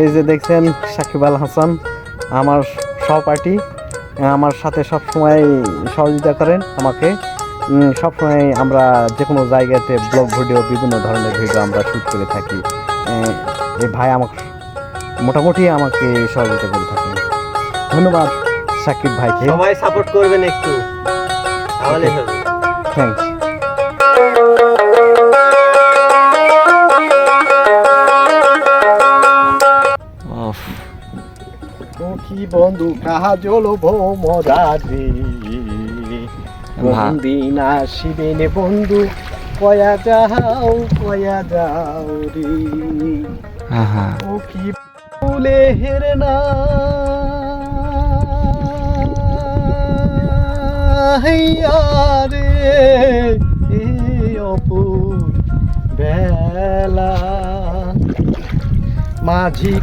এই যে দেখছেন সাকিব আল হাসান আমার সহপাঠী আমার সাথে সব সময় সহযোগিতা করেন আমাকে। সবসময় আমরা যে কোনো জায়গাতে ব্লগ ভিডিও বিভিন্ন ধরনের ভিডিও আমরা শ্যুট করে থাকি। এই ভাই আমাকে মোটামুটি আমাকে সহযোগিতা করে থাকেন। ধন্যবাদ সাকিব ভাইকে। সবাই সাপোর্ট করবেন একটু। তাহলে থ্যাংকস কি বন্ধু? কাহা জল ভোমরারি দিন আসিবে নে বন্ধু? কয়া যাও কয়া যাও রে। ও কি ফুলে হেরে না রে অপুর বেলা। মাঝি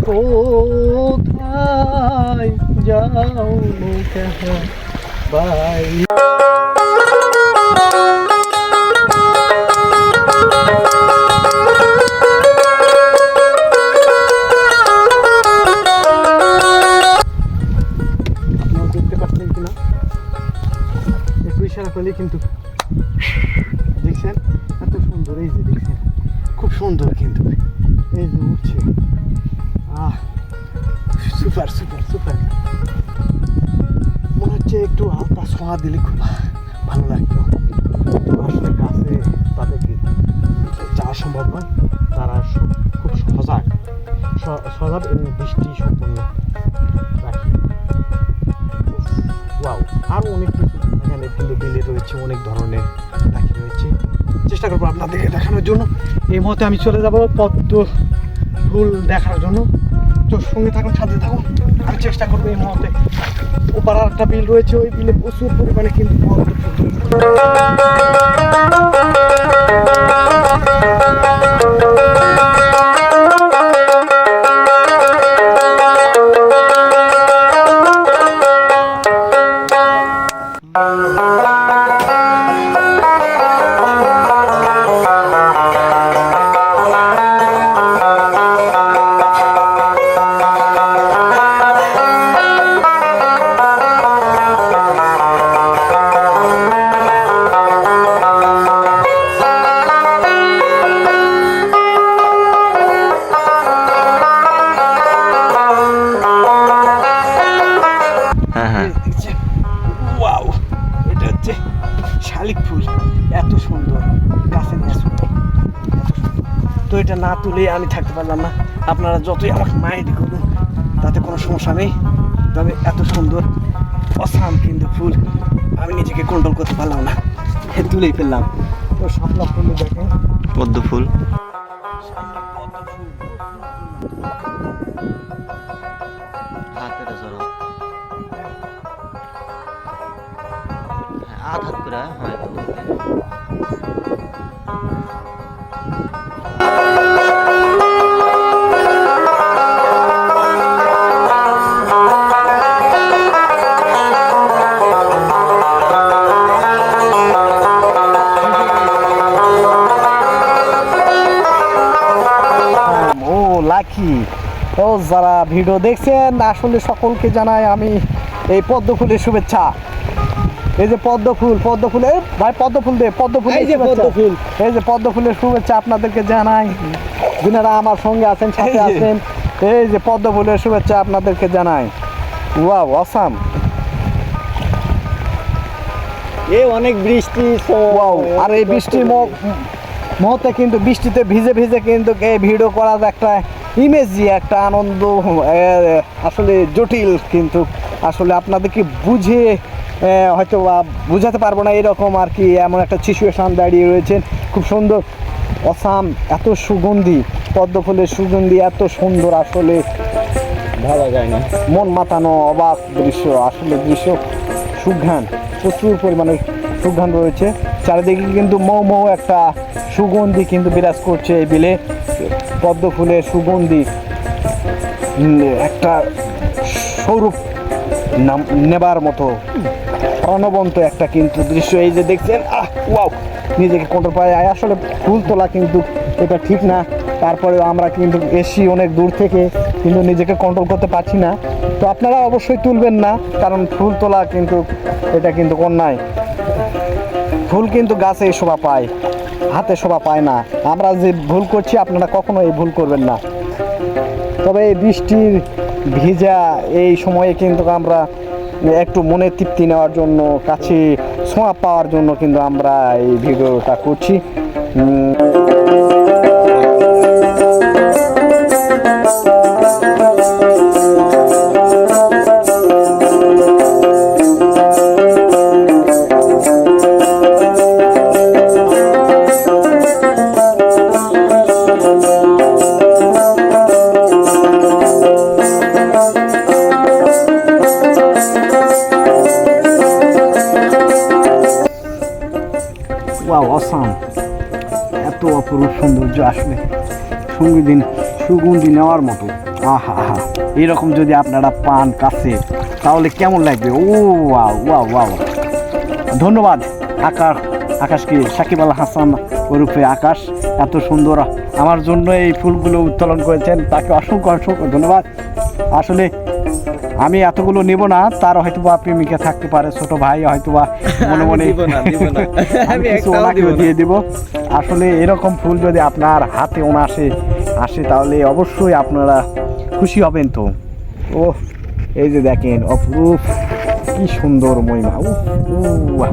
কোথায় যাও বাই। ইশারা কিন্তু দেখছেন? এত সুন্দর, এই যে দেখছেন? খুব সুন্দর কিন্তু। এই যে উঠছে। আহ সুপার সুপার সুপার মনে হচ্ছে একটু হালকা ছোঁয়া দিলে খুব ভালো লাগতো। তো আসলে গাছে তাদেরকে যাওয়া সম্ভব নয়। তারা খুব সজাগ। সজাগ এবং বৃষ্টি পাখি ওয়াও আরও অনেক কিছু এখানে কিন্তু বিলে রয়েছে, অনেক ধরনের পাখি রয়েছে। চেষ্টা করব আপনাদেরকে দেখানোর জন্য। এই মুহূর্তে আমি চলে যাব পদ্ম ফুল দেখার জন্য। তো সঙ্গে থাকুন সাথে থাকুন আমি চেষ্টা করব এই মুহূর্তে। পাড়ার একটা বিল রয়েছে, ওই বিলে প্রচুর পরিমাণে কিন্তু এটা না তুলে আমি থাকতে পারলাম না। আপনারা যতই আমাকে মাইন্ড করুন তাতে কোনো সমস্যা নেই। তবে এত সুন্দর অসাম কিন্তু ফুল আমি নিজেকে কন্ট্রোল করতে পারলাম না। তুলেই ফেললাম। তো শাপলা ফুল দেখেন। পদ্ম ফুল। করে হয় ও যারা ভিডিও দেখছেন আসলে সকলকে জানাই আমি এই পদ্ম ফুলের শুভেচ্ছা। এই যে পদ্ম ফুল পদ্ম ফুল ভাই পদ্ম ফুল দে পদ্ম ফুল এই যে পদ্ম ফুল। এই যে পদ্ম ফুলের শুভেচ্ছা আপনাদেরকে জানাই। যিনারা আমার সঙ্গে আছেন সাথে আছেন এই যে পদ্ম ফুলের শুভেচ্ছা আপনাদেরকে জানাই। Wow awesome. এ অনেক বৃষ্টি ওয়াও আর এই বৃষ্টির মো- মুহূর্তে কিন্তু বৃষ্টিতে ভিজে ভিজে কিন্তু এই ভিডিও করার একটা ইমেজই একটা আনন্দ আসলে জটিল কিন্তু আসলে আপনাদেরকে বুঝে হয়তো বা বুঝাতে পারব না এরকম আর কি এমন একটা সিচুয়েশন দাঁড়িয়ে রয়েছেন। খুব সুন্দর অসাম এত সুগন্ধি পদ্ম ফুলের সুগন্ধি এত সুন্দর আসলে ভাবা যায় না। মন মাতানো অবাক দৃশ্য আসলে দৃশ্য সুঘ্রাণ প্রচুর পরিমাণে সুঘ্রাণ রয়েছে। চারিদিকে কিন্তু মৌ মৌ একটা সুগন্ধি কিন্তু বিরাজ করছে এই বিলে। পদ্ম ফুলের সুগন্ধি একটা স্বরূপ নেবার মতো, প্রাণবন্ত একটা কিন্তু দৃশ্য। এই যে দেখছেন, আহ, ওয়াও, নিজেকে কন্ট্রোল পায় আসলে ফুল তোলা কিন্তু এটা ঠিক না। তারপরেও আমরা কিন্তু এসি অনেক দূর থেকে কিন্তু নিজেকে কন্ট্রোল করতে পারছি না। তো আপনারা অবশ্যই তুলবেন না, কারণ ফুল তোলা কিন্তু, এটা কিন্তু অন্যায়। ফুল কিন্তু গাছে শোভা পায়। হাতে শোভা পায় না। আমরা যে ভুল করছি, আপনারা কখনো এই ভুল করবেন না। তবে এই বৃষ্টির ভিজা এই সময়ে কিন্তু আমরা একটু মনে তৃপ্তি নেওয়ার জন্য, কাছে ছোঁয়া পাওয়ার জন্য কিন্তু আমরা এই ভিডিওটা করছি। এত অপরূপ সৌন্দর্য আসলে সংগীত সুগন্ধি নেওয়ার মতো। আহা আহা, এরকম যদি আপনারা পান কাছে, তাহলে কেমন লাগবে? ও ওয়া ওয়াও ওয়াও। ধন্যবাদ আকাশ আকাশকে, সাকিব আল হাসান ওরূপে আকাশ, এত সুন্দর। আমার জন্য এই ফুলগুলো উত্তোলন করেছেন, তাকে অসংখ্য অসংখ্য ধন্যবাদ। আসলে আমি এতগুলো নেব না তার হয়তো বা প্রেমিকা থাকতে পারে ছোট ভাই হয়তো বা মনে মনে দিয়ে দিব। আসলে এরকম ফুল যদি আপনার হাতে ওনা আসে আসে তাহলে অবশ্যই আপনারা খুশি হবেন তো। ও এই যে দেখেন অপরূপ কি সুন্দর মহিমা। উহ।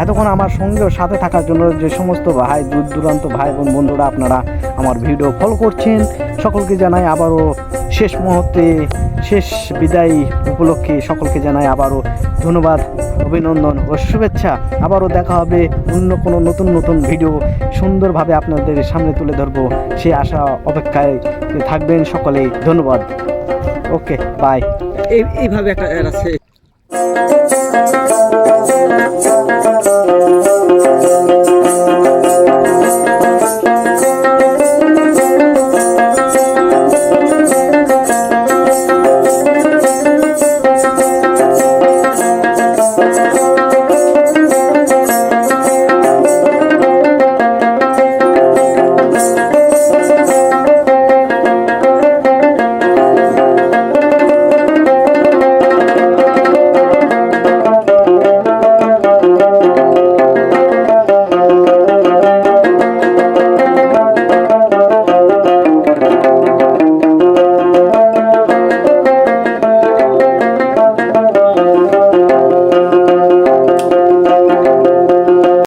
এতক্ষণ আমার সঙ্গে সাথে থাকার জন্য যে সমস্ত ভাই, দূর দূরান্ত ভাই বোন বন্ধুরা আপনারা আমার ভিডিও ফলো করছেন, সকলকে জানাই আবারও শেষ মুহূর্তে, শেষ বিদায় উপলক্ষে সকলকে জানাই আবারও ধন্যবাদ, অভিনন্দন ও শুভেচ্ছা। আবারও দেখা হবে অন্য কোনো নতুন নতুন ভিডিও সুন্দরভাবে আপনাদের সামনে তুলে ধরবো। সে আশা অপেক্ষায় থাকবেন সকলেই। ধন্যবাদ। ওকে বাই এইভাবে একটা আছে।